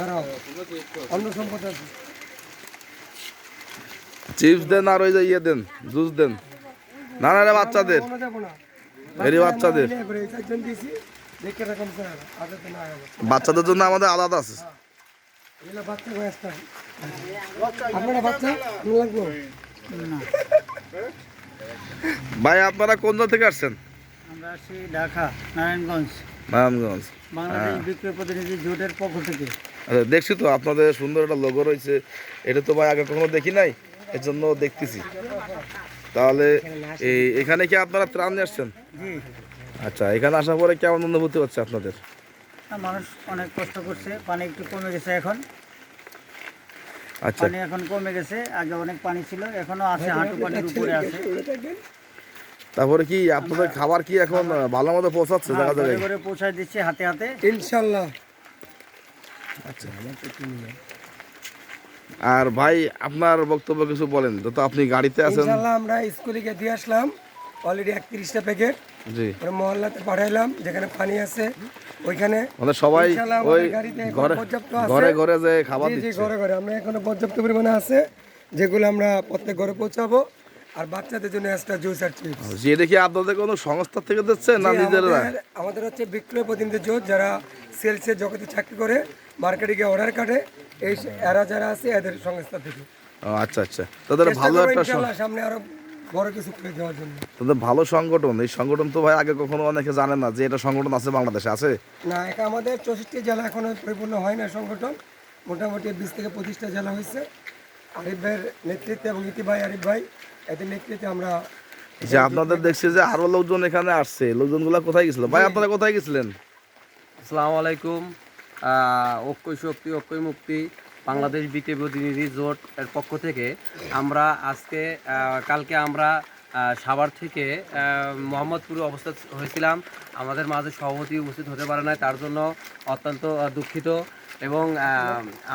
দাঁড়াও অন্য সম্পদ আছে। চিপস দেন আর ওই যে ইয়ে দেন জুস দেন। না না রে বাচ্চাদের। এরই বাচ্চাদের বাচ্চাদের। জন্য আমাদের আলাদা আছে। লাগবো। ভাই আপনারা কোন জায়গা থেকে আসছেন? আমরা ঢাকা নারায়ণগঞ্জ। নারায়ণগঞ্জ। বাংলাদেশ বিক্রয় প্রতিনিধি জোটের পক্ষ থেকে। আচ্ছা দেখছি তো আপনাদের সুন্দর একটা লোগো রয়েছে। এটা তো ভাই আগে কখনো দেখি নাই এর জন্য দেখতেছি। তাহলে এই এখানে কি আপনারা ত্রাণ নিয়ে আসছেন? আচ্ছা এখানে আসার পরে কেমন অনুভূতি হচ্ছে আপনাদের? মানুষ অনেক কষ্ট করছে পানি একটু কমে গেছে এখন। আচ্ছা। পানি এখন কমে গেছে আগে অনেক পানি ছিল এখনও আছে হাঁটু পানির উপরে আছে। তারপরে কি আপনাদের খাবার কি এখন ভালো মতো পৌঁছাচ্ছে হ্যাঁ, জায়গা জায়গায় পৌঁছায় দিচ্ছে হাতে হাতে। ইনশাল্লাহ। আর ভাই আপনার বক্তব্য কিছু বলেন তো আপনি গাড়িতে আছেন। আমরা স্কুলে গিয়ে দিয়ে আসলাম অলরেডি একত্রিশটা প্যাকেট জি। মহল্লাতে পাঠাইলাম যেখানে পানি আছে ওইখানে। মানে সবাই ওই গাড়িতে ঘরে ঘরে ঘরে যে খাবার দিচ্ছে। ঘরে ঘরে। আমরা এখনও পর্যাপ্ত পরিমাণে আছে যেগুলো আমরা প্রত্যেক ঘরে পৌঁছাবো। আর বাচ্চাদের জন্য এক্সট্রা জুস আর চিপস যে দেখি আপনাদের কোনো সংস্থা থেকে দিচ্ছে না নিজেরা? আমাদের- হচ্ছে বিক্রয় প্রতিনিধি জোট যারা সেলসে জগতে চাকরি করে মার্কেটে গিয়ে অর্ডার কাটে এই এরা যারা আছে এদের সংস্থা থেকে। আচ্ছা আচ্ছা। তাদের ভালো একটা সামনে আরও বড় কিছু করে দেওয়ার জন্য। তাদের ভালো সংগঠন। এই সংগঠন তো ভাই আগে কখনো অনেকে জানে না যে এটা সংগঠন আছে বাংলাদেশে আছে? না এটা আমাদের চৌষট্টি জেলা এখনও পরিপূর্ণ হয় না সংগঠন। মোটামুটি বিশ থেকে পঁচিশটা জেলা হয়েছে। আরিফ ভাইয়ের নেতৃত্বে এবং ইতি ভাই আরিফ ভাই। এদের নেতৃত্বে আমরা যে আপনাদের দেখছি যে আরও লোকজন এখানে আসছে। লোকজনগুলা কোথায় গেছিল? ভাই আপনারা কোথায় গেছিলেন? আসসালামু আলাইকুম। ঐক্যই শক্তি ঐক্যই মুক্তি বাংলাদেশ বিকে প্রতিনিধি জোট এর পক্ষ থেকে আমরা আজকে আহ, কালকে আমরা সাভার থেকে আহ, মোহাম্মদপুরে অবস্থা হয়েছিলাম। আমাদের মাঝে সভাপতি উপস্থিত হতে পারে না তার জন্য অত্যন্ত দুঃখিত। এবং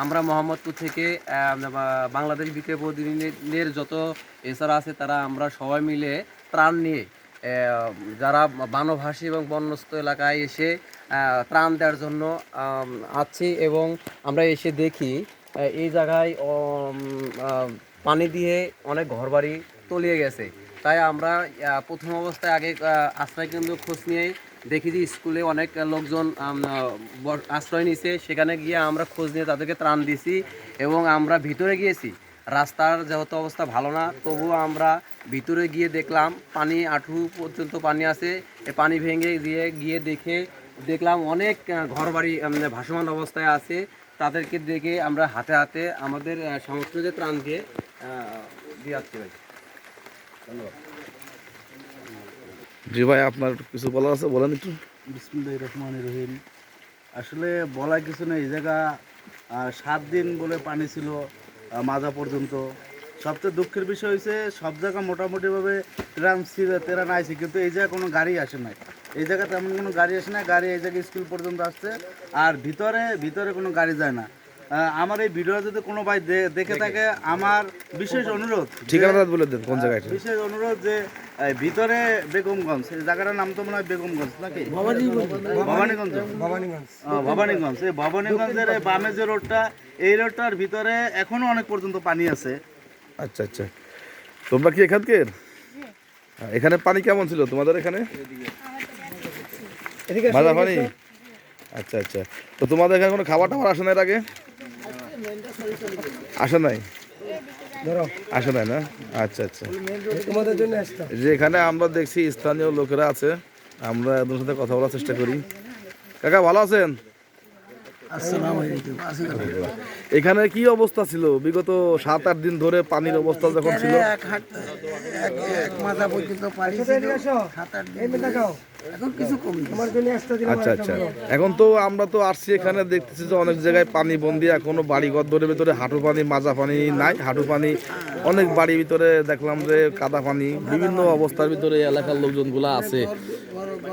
আমরা মোহাম্মদপুর থেকে বাংলাদেশ বিকে প্রতিনিধিদের যত এছাড়া আছে তারা আমরা সবাই মিলে ত্রাণ নিয়ে যারা বানভাসী এবং বন্যস্ত এলাকায় এসে ত্রাণ দেওয়ার জন্য আছি এবং আমরা এসে দেখি এই জায়গায় পানি দিয়ে অনেক ঘরবাড়ি তলিয়ে গেছে। তাই আমরা প্রথম অবস্থায় আগে আশ্রয় কেন্দ্র খোঁজ নিয়ে দেখি যে স্কুলে অনেক লোকজন আশ্রয় নিছে। সেখানে গিয়ে আমরা খোঁজ নিয়ে তাদেরকে ত্রাণ দিছি এবং আমরা ভিতরে গিয়েছি। রাস্তার যেহেতু অবস্থা ভালো না, তবুও আমরা ভিতরে গিয়ে দেখলাম, পানি আঠু পর্যন্ত পানি আছে। পানি ভেঙে দিয়ে গিয়ে দেখে দেখলাম অনেক ঘরবাড়ি ভাসমান অবস্থায় আছে। তাদেরকে দেখে আমরা হাতে হাতে আমাদের সমস্ত যে ত্রাণ দিয়ে দিয়ে আসছি ভাই। ধন্যবাদ। জি ভাই, আপনার কিছু বলার আছে? বলেন একটু। বিসমুল্লাহ রহমান রহিম। আসলে বলা কিছু নেই, এই জায়গা সাত দিন বলে পানি ছিল মাজা পর্যন্ত। সবচেয়ে দুঃখের বিষয় হয়েছে সব জায়গা মোটামুটিভাবে ট্রাম ছিল, তেরা আইছে কিন্তু এই জায়গায় কোনো গাড়ি আসে নাই। এই জায়গায় তেমন কোনো গাড়ি আসে না গাড়ি এই জায়গায় স্কুল পর্যন্ত আসছে, আর ভিতরে ভিতরে কোনো গাড়ি যায় না। আমার এই ভিডিও যদি কোনো ভাই দেখে থাকে আমার বিশেষ অনুরোধ ঠিকানাটা বলে দেন কোন জায়গায় বিশেষ অনুরোধ যে ভিতরে বেগমগঞ্জ। এই জায়গাটার নাম তো মনে হয় বেগমগঞ্জ নাকি? ভবানীগঞ্জ। ভবানীগঞ্জ। এই ভবানীগঞ্জের এই বামে যে রোডটা এই রোডটার ভিতরে এখনও অনেক পর্যন্ত পানি আছে। আচ্ছা আচ্ছা। তোমরা কি এখানকার এখানে পানি কেমন ছিল তোমাদের এখানে? পানি? আচ্ছা আচ্ছা। তো তোমাদের এখানে কোনো খাবার টাবার আসে না এর আগে? আসে নাই? ধরো। আসে নাই না? আচ্ছা আচ্ছা। তোমাদের জন্য এক্সট্রা এখানে আমরা দেখছি স্থানীয় লোকেরা আছে আমরা এদের সাথে কথা বলার চেষ্টা করি। কাকা ভালো আছেন? এখানে কি অবস্থা ছিল? বিগত সাত আট দিন ধরে পানির অবস্থা যখন ছিল? এক হাত এক এক মাথা পর্যন্ত পানি ছিল। সাত আট দিন আচ্ছা আচ্ছা। এখন তো আমরা তো আসছি এখানে দেখতেছি যে অনেক জায়গায় পানি বন্দি এখনও বাড়ি ঘর ধরে ভিতরে হাঁটু পানি মাজা পানি নাই হাঁটু পানি। অনেক বাড়ির ভিতরে দেখলাম যে কাদা পানি বিভিন্ন অবস্থার ভিতরে এলাকার লোকজনগুলো আছে।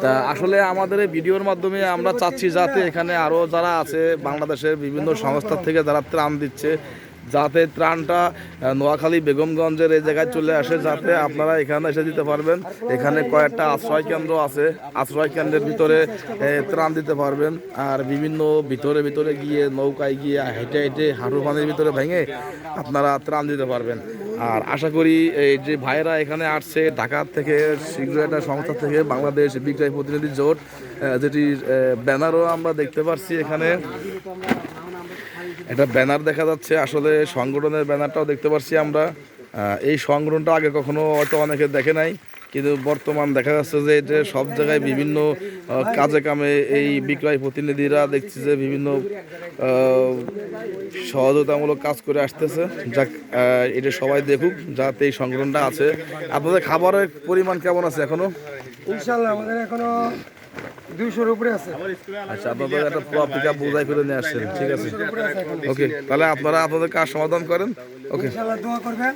তা আসলে আমাদের এই ভিডিওর মাধ্যমে আমরা চাচ্ছি যাতে এখানে আরও যারা আছে বাংলাদেশের বিভিন্ন সংস্থা থেকে যারা ত্রাণ দিচ্ছে যাতে ত্রাণটা নোয়াখালী, বেগমগঞ্জের এই জায়গায় চলে আসে, যাতে আপনারা এখানে এসে দিতে পারবেন। এখানে কয়েকটা আশ্রয় কেন্দ্র আছে আশ্রয় কেন্দ্রের ভিতরে ত্রাণ দিতে পারবেন। আর বিভিন্ন ভিতরে ভিতরে গিয়ে, নৌকায় গিয়ে, হেঁটে হেঁটে, হাঁটু পানির ভিতরে ভেঙে আপনারা ত্রাণ দিতে পারবেন। আর আশা করি, এই যে ভাইয়েরা এখানে আসছে ঢাকা থেকে শীঘ্র একটা সংস্থা থেকে বাংলাদেশ বিক্রয় প্রতিনিধি জোট যেটি ব্যানারও আমরা দেখতে পাচ্ছি এখানে। একটা ব্যানার দেখা যাচ্ছে। আসলে সংগঠনের ব্যানারটাও দেখতে পাচ্ছি আমরা। এই সংগঠনটা আগে কখনো হয়তো অনেকে দেখে নাই, কিন্তু বর্তমান দেখা যাচ্ছে যে এটা সব জায়গায় বিভিন্ন কাজে কামে এই বিক্রয় প্রতিনিধিরা দেখছি যে বিভিন্ন সহযোগিতামূলক কাজ করে আসতেছে। যাক এটা সবাই দেখুক, যাতে এই সংগঠনটা আছে। আপনাদের খাবারের পরিমাণ কেমন আছে এখনও? ইনশাল্লাহ আমাদের এখনও দুইশোর উপরে আছে। আচ্ছা আপনাদের একটা আপ বোঝাই করে নিয়ে আসছেন ঠিক আছে। ওকে তাহলে আপনারা আপনাদের কাজ সমাধান করেন। ওকে দোয়া করবেন।